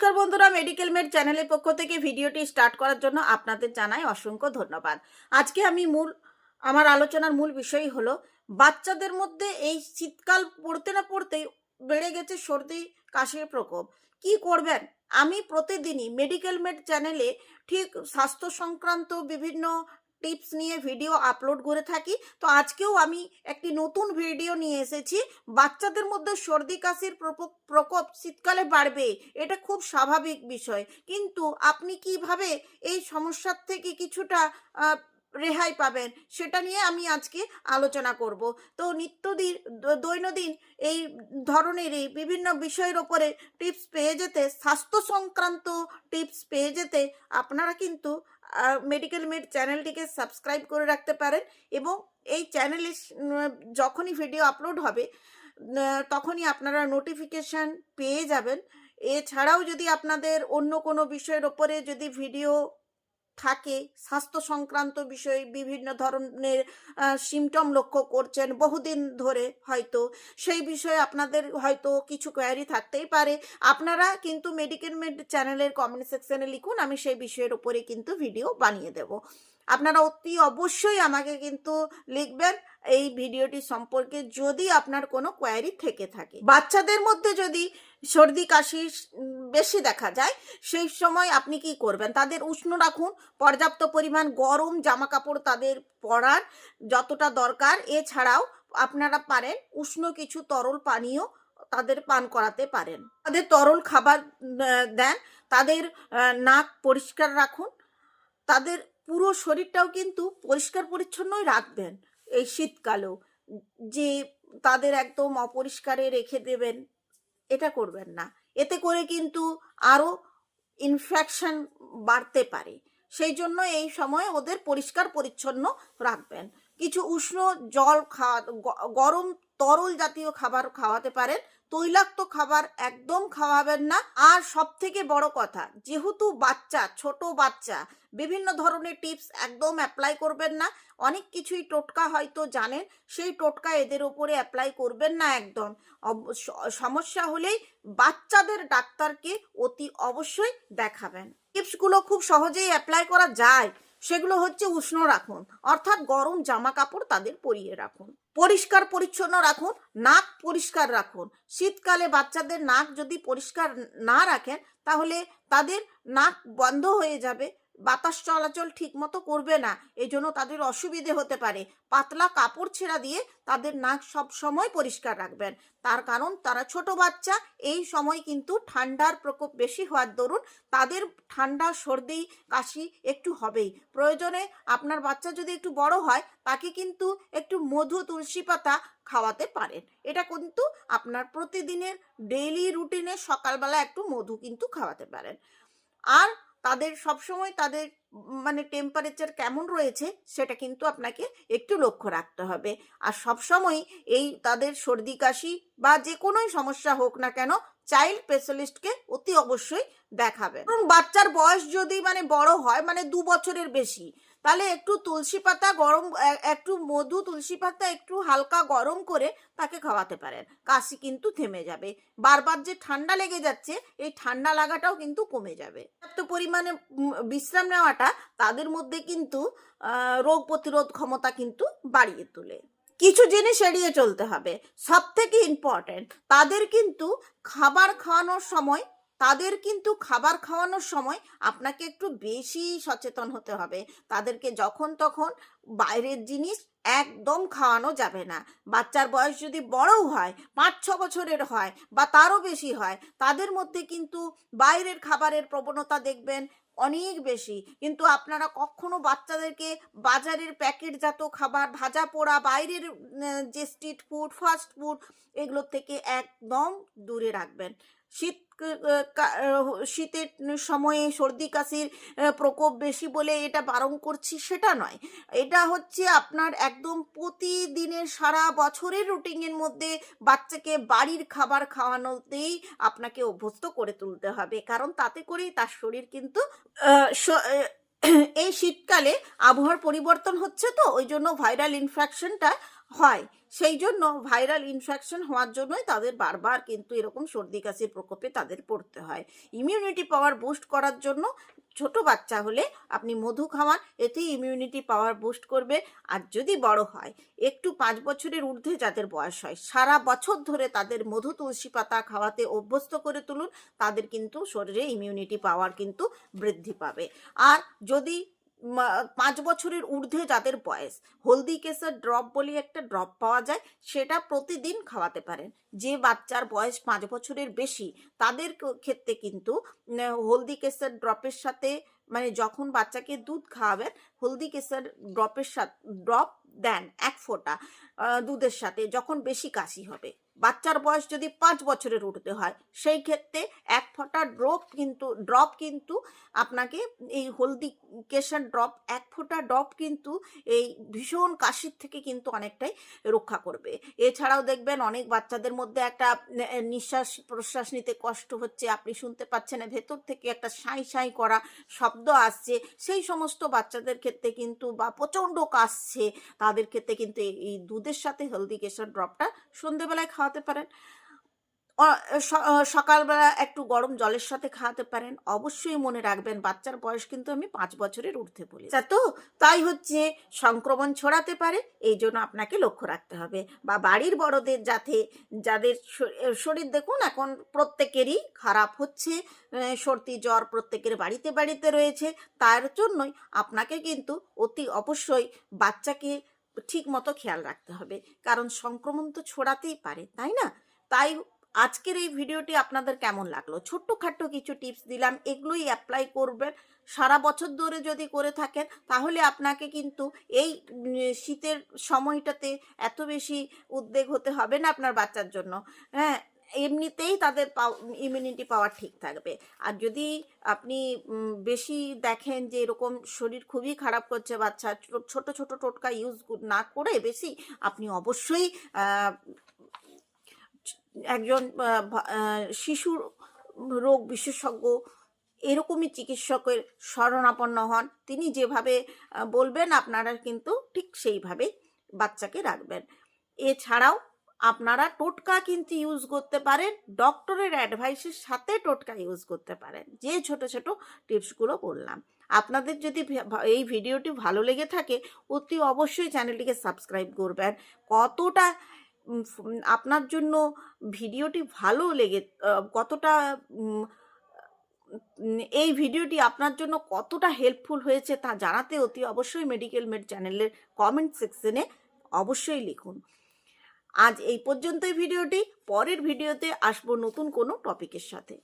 নমস্কার বন্ধুরা medical made চ্যানেলের পক্ষ থেকে ভিডিওটি স্টার্ট করার জন্য আপনাদের জানাই অসংখ্য ধন্যবাদ। আজকে আমি মূল, আমার আলোচনার মূল বিষয় হলো, বাচ্চাদের মধ্যে এই শীতকাল পড়তে না পড়তেই বেড়ে গেছে সর্দি কাশির প্রকোপ। কি করবেন? আমি প্রতিদিনই মেডিকেল মেড চ্যানেলে ঠিক স্বাস্থ্য সংক্রান্ত বিভিন্ন টিপস নিয়ে ভিডিও আপলোড করে থাকি। তো আজকেও আমি একটি নতুন ভিডিও নিয়ে এসেছি। বাচ্চাদের মধ্যে সর্দি, কাশির প্রকোপ শীতকালে বাড়বে, এটা খুব স্বাভাবিক বিষয়। কিন্তু আপনি কীভাবে এই সমস্যার থেকে কিছুটা রেহাই পাবেন। সেটা নিয়ে আমি আজকে আলোচনা করব। তো নিত্যদিন দৈনন্দিন এই ধরনের এই বিভিন্ন বিষয়ের ওপরে টিপস পেয়ে যেতে, স্বাস্থ্য সংক্রান্ত টিপস পেয়ে যেতে আপনারা কিন্তু মেডিকেল মেড চ্যানেলটিকে সাবস্ক্রাইব করে রাখতে পারেন এবং এই চ্যানেলে যখনই ভিডিও আপলোড হবে তখনই আপনারা নোটিফিকেশান পেয়ে যাবেন। এছাড়াও যদি আপনাদের অন্য কোনো বিষয়ের ওপরে যদি ভিডিও থাকে। স্বাস্থ্য সংক্রান্ত বিষয়ে বিভিন্ন ধরনের সিমটম লক্ষ্য করছেন বহুদিন ধরে হয়তো। সেই বিষয়ে আপনাদের হয়তো কিছু কোয়ারি থাকতেই পারে। আপনারা কিন্তু মেডিকেল মেড চ্যানেলের কমেন্ট সেকশনে লিখুন, আমি সেই বিষয়ের উপরে কিন্তু ভিডিও বানিয়ে দেব। আপনারা অতি অবশ্যই আমাকে কিন্তু লিখবেন এই ভিডিওটি সম্পর্কে যদি আপনার কোনো কোয়ারি থেকে থাকে। বাচ্চাদের মধ্যে যদি সর্দি, কাশি বেশি দেখা যায়, সেই সময় আপনি কি করবেন? তাদের উষ্ণ রাখুন, পর্যাপ্ত পরিমাণ গরম জামা কাপড় তাদের পরার যতটা দরকার। এছাড়াও আপনারা পারেন উষ্ণ কিছু তরল পানীয় তাদের পান করাতে পারেন। তাদের তরল খাবার দেন, তাদের নাক পরিষ্কার রাখুন। তাদের পুরো শরীরটাও কিন্তু পরিষ্কার পরিচ্ছন্নই রাখবেন এই শীতকালেও। যে তাদের একদম অপরিষ্কারে রেখে দেবেন, এটা করবেন না। এতে করে কিন্তু আরও ইনফেকশন বাড়তে পারে। সেই জন্য এই সময় ওদের পরিষ্কার পরিচ্ছন্ন রাখবেন। কিছু উষ্ণ জল খাওয়া গরম তরল জাতীয় খাবার খাওয়াতে পারেন তৈলাক্ত খাবার একদম খাওয়াবেন না। আর সব থেকে বড় কথা, যেহেতু বাচ্চা, ছোট বাচ্চা, বিভিন্ন ধরনের টিপস একদম অ্যাপ্লাই করবেন না। অনেক কিছুই টোটকা হয়তো জানেন, সেই টোটকা এদের উপরে অ্যাপ্লাই করবেন না একদম। সমস্যা হলেই বাচ্চাদের ডাক্তারকে অতি অবশ্যই দেখাবেন। টিপসগুলো খুব সহজেই অ্যাপ্লাই করা যায়। সেগুলো হচ্ছে উষ্ণ রাখুন। অর্থাৎ গরম জামা কাপড় তাদের পরিয়ে রাখুন। পরিষ্কার পরিচ্ছন্ন রাখুন, নাক পরিষ্কার রাখুন। শীতকালে বাচ্চাদের নাক যদি পরিষ্কার না রাখেন, তাহলে তাদের নাক বন্ধ হয়ে যাবে। বাতাস চলাচল ঠিক মতো করবে না এই জন্য তাদের অসুবিধে হতে পারে। পাতলা কাপড় ছেঁড়া দিয়ে তাদের নাক সব সময় পরিষ্কার রাখবেন। তার কারণ, তারা ছোট বাচ্চা, এই সময় কিন্তু ঠান্ডার প্রকোপ বেশি হওয়ার দরুন তাদের ঠান্ডা, সর্দি, কাশি একটু হবেই। প্রয়োজনে আপনার বাচ্চা যদি একটু বড় হয়, তাকে কিন্তু একটু মধু, তুলসী পাতা খাওয়াতে পারেন। এটা কিন্তু আপনার প্রতিদিনের ডেইলি রুটিনে সকালবেলা একটু মধু কিন্তু খাওয়াতে পারেন। আর তাদের সবসময় তাদের মানে টেম্পারেচার কেমন রয়েছে সেটা কিন্তু আপনাকে একটু লক্ষ্য রাখতে হবে। আর সবসময় এই তাদের সর্দি, কাশি বা যে কোনোই সমস্যা হোক না কেন চাইল্ড স্পেশালিস্টকে অতি অবশ্যই দেখাবে বাচ্চার বয়স যদি মানে বড় হয় মানে দু বছরের বেশি তাহলে একটু তুলসী পাতা গরম একটু মধু, তুলসী পাতা একটু হালকা গরম করে তাকে খাওয়াতে পারেন। কাশি কিন্তু থেমে যাবে। বারবার যে ঠান্ডা লেগে যাচ্ছে, এই ঠান্ডা লাগাটাও কিন্তু কমে যাবে। এত পরিমাণে বিশ্রাম নেওয়াটা তাদের মধ্যে কিন্তু রোগ প্রতিরোধ ক্ষমতা কিন্তু বাড়িয়ে তোলে। কিছু জিনিস এড়িয়ে চলতে হবে। সব থেকে ইম্পর্ট্যান্ট তাদের কিন্তু খাবার খাওয়ানোর সময় তাদের কিন্তু খাবার খাওয়ানোর সময় আপনাকে একটু বেশি সচেতন হতে হবে। তাদেরকে যখন তখন বাইরের জিনিস একদম খাওয়ানো যাবে না। বাচ্চার বয়স যদি বড়ও হয় পাঁচ ছ বছরের হয় বা তারও বেশি হয়, তাদের মধ্যে কিন্তু বাইরের খাবারের প্রবণতা দেখবেন অনেক বেশি। কিন্তু আপনারা কখনো বাচ্চাদেরকে বাজারের প্যাকেটজাত খাবার, ভাজা পোড়া, বাইরের যে স্ট্রিট ফুড ফাস্ট ফুড এগুলোর থেকে একদম দূরে রাখবেন। শীত শীতের সময়ে সর্দি কাশির প্রকোপ বেশি বলে এটা বারণ করছি সেটা নয়। এটা হচ্ছে আপনার একদম প্রতিদিনের সারা বছরের রুটিনের মধ্যে বাচ্চাকে বাড়ির খাবার খাওয়ানোতেই আপনাকে অভ্যস্ত করে তুলতে হবে। কারণ তাতে করেই তার শরীর কিন্তু এই শীতকালে আবহাওয়ার পরিবর্তন হচ্ছে তো, ওই জন্য ভাইরাল ইনফেকশনটা হয়। সেই জন্য ভাইরাল ইনফেকশন হওয়ার জন্যই তাদের বারবার কিন্তু এরকম সর্দি কাশির প্রকোপে তাদের পড়তে হয়। ইমিউনিটি পাওয়ার বুস্ট করার জন্য ছোট বাচ্চা হলে আপনি মধু খাওয়ান, এতেই ইমিউনিটি পাওয়ার বুস্ট করবে। আর যদি বড় হয়, একটু পাঁচ বছরের ঊর্ধ্বে যাদের বয়স হয়, সারা বছর ধরে তাদের মধু তুলসী পাতা খাওয়াতে অভ্যস্ত করে তুলুন, তাদের কিন্তু শরীরে ইমিউনিটি পাওয়ার কিন্তু বৃদ্ধি পাবে। আর যদি পাঁচ বছরের ঊর্ধ্বে যাদের বয়স হলদি কেসার ড্রপ বলে একটা ড্রপ পাওয়া যায়, সেটা প্রতিদিন খাওয়াতে পারেন। যে বাচ্চার বয়স পাঁচ বছরের বেশি, তাদের ক্ষেত্রে কিন্তু হলদি কেসার ড্রপের সাথে মানে যখন বাচ্চাকে দুধ খাওয়াবেন, হলদি কেসার ড্রপের সাথে, ড্রপ দেন এক ফোঁটা দুধের সাথে যখন বেশি কাশি হবে। বাচ্চার বয়স যদি পাঁচ বছরের উঠতে হয়, সেই ক্ষেত্রে এক ফোঁটা ড্রপ কিন্তু ড্রপ কিন্তু আপনাকে এই হলদি কেশার ড্রপ, এক ফোঁটা ড্রপ কিন্তু এই ভীষণ কাশির থেকে কিন্তু অনেকটাই রক্ষা করবে। এছাড়াও দেখবেন অনেক বাচ্চাদের মধ্যে একটা নিঃশ্বাস প্রশ্বাস নিতে কষ্ট হচ্ছে, আপনি শুনতে পাচ্ছেন ভেতর থেকে একটা সাঁই সাঁই করা শব্দ আসছে। সেই সমস্ত বাচ্চাদের ক্ষেত্রে কিন্তু বা প্রচণ্ড কাশছে, তাদের ক্ষেত্রে কিন্তু এই- দুধের সাথে হলদি কেশর ড্রপটা সন্ধেবেলায় খাওয়াতে পারেন। সকালবেলা একটু গরম জলের সাথে খাওয়াতে পারেন। অবশ্যই মনে রাখবেন, বাচ্চার বয়স কিন্তু আমি পাঁচ বছরের উঠতে বলি তা তো তাই হচ্ছে সংক্রমণ ছড়াতে পারে, এই জন্য আপনাকে লক্ষ্য রাখতে হবে। বা বাড়ির বড়দের যাতে, যাদের শরীর দেখুন এখন প্রত্যেকেরই খারাপ হচ্ছে সর্দি, জ্বর প্রত্যেকের বাড়িতে বাড়িতে রয়েছে, তার জন্যই আপনাকে কিন্তু অতি অবশ্যই বাচ্চাকে ঠিক মতো খেয়াল রাখতে হবে। কারণ সংক্রমণ তো ছড়াতেই পারে, তাই না? তাই আজকের এই ভিডিওটি আপনাদের কেমন লাগল? ছোট্টখাট্ট কিছু টিপস দিলাম, এগুলোই অ্যাপ্লাই করবেন। সারা বছর ধরে যদি করে থাকেন, তাহলে আপনাকে কিন্তু এই শীতের সময়টাতে এত বেশি উদ্বেগ হতে হবে না আপনার বাচ্চার জন্য। হ্যাঁ এমনিতেই তাদের ইমিউনিটি পাওয়ার ঠিক থাকবে। আর যদি আপনি বেশি দেখেন যে এরকম শরীর খুবই খারাপ করছে বাচ্চা ছোট ছোট টোটকা ইউজ না করে বেশি, আপনি অবশ্যই একজন শিশু রোগ বিশেষজ্ঞ এরকমই চিকিৎসকের শরণাপন্ন হন। তিনি যেভাবে বলবেন আপনারা কিন্তু ঠিক সেইভাবে বাচ্চাকে রাখবেন। এছাড়াও আপনারা টোটকা কিন্তু ইউজ করতে পারেন ডক্টরের অ্যাডভাইসের সাথে টোটকা ইউজ করতে পারেন। যে ছোট ছোট টিপসগুলো বললাম। আপনাদের যদি এই ভিডিওটি ভালো লেগে থাকে, অতি অবশ্যই চ্যানেলটিকে সাবস্ক্রাইব করবেন। কতটা আপনার জন্য ভিডিওটি ভালো লেগে কতটা এই ভিডিওটি আপনার জন্য কতটা হেল্পফুল হয়েছে তা জানাতে অতি অবশ্যই মেডিকেল মেড চ্যানেলের কমেন্ট সেকশনে অবশ্যই লিখুন। আজ এই পর্যন্তই ভিডিওটি, পরের ভিডিওতে আসব নতুন কোনো টপিকের সাথে।